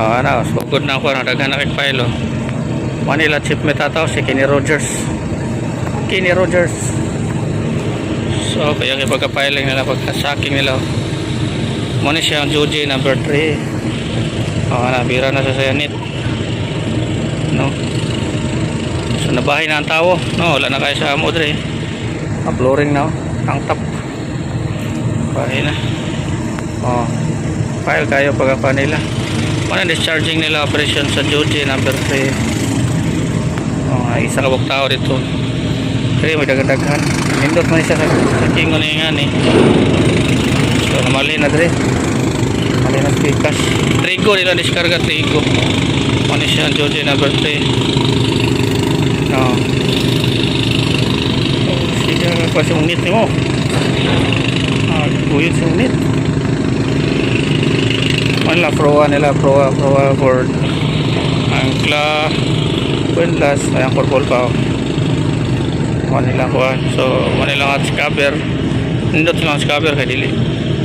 Oh, ano, sugod na ako, nagdagan na kay file, oh. Manila Chief Metataw, si Kenny Rogers. Kenny Rogers. So, kaya kay pagka-filing nila, pagka-sacking nila, oh. Muna siya ang Joji number 3. Oh, nabira na sa sayanit. No? So, nabahay na ang tao. No, wala na kayo sa amo, dre. Ang flooring na, oh. Ang top. Bahay na. Oh. File kayo pagka nila. Muna discharging nila operation sa Joji number 3. Oh, ay isa kabog tao dito. Kaya may dagadaghan. Nindot man siya sa, sa kingo na yung ani. So, namali na dre. Mali na pikas. Trigo nila diskarga trigo. Muna siya ang Joji number 3. Oh. Oh, siya pa si unit ni mo. Ah, buyod si unit. Wala proa nila, proa, proa for angkla, Buenlas, ay ang purple pa. Manila ko ah. So, Manila at scabber. Nindot lang ang scabber kay dili.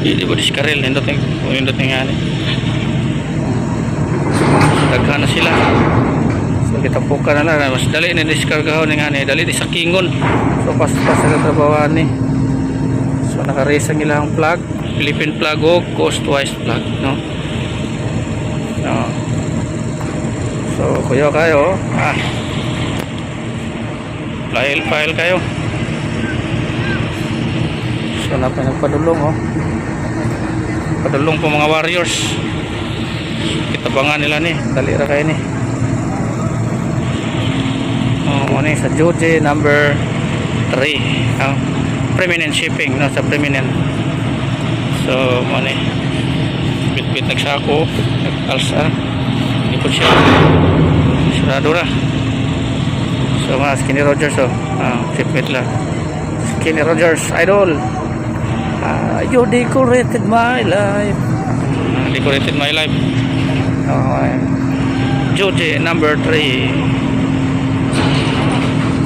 Dili ba diskarel, nindot ng nindot ng ani. Daghan na sila. So, kita puka na lang. Mas dali na diskargahon ng ani. Dali di. So, pas-pas sa trabawan ni. So, nakaresa nila ang plug. Philippine plug o coastwise plug. No? No. So, kuya kayo. Ah. File file kayo. So, na pa nagpadulong oh. Padulong po mga warriors. Kita pa nga nila ni. Dali ra kayo ni. Oh, ano sa Joji number 3. Ah, permanent shipping no sa permanent. So, ano bit-bit nagsako, nag-alsa. Ikot siya. Sarado na. So, mga Skinny Rogers, oh. Ah, shipmate lang. Skinny Rogers, idol. Ah, you decorated my life. Ah, decorated my life. Okay. Joji number 3.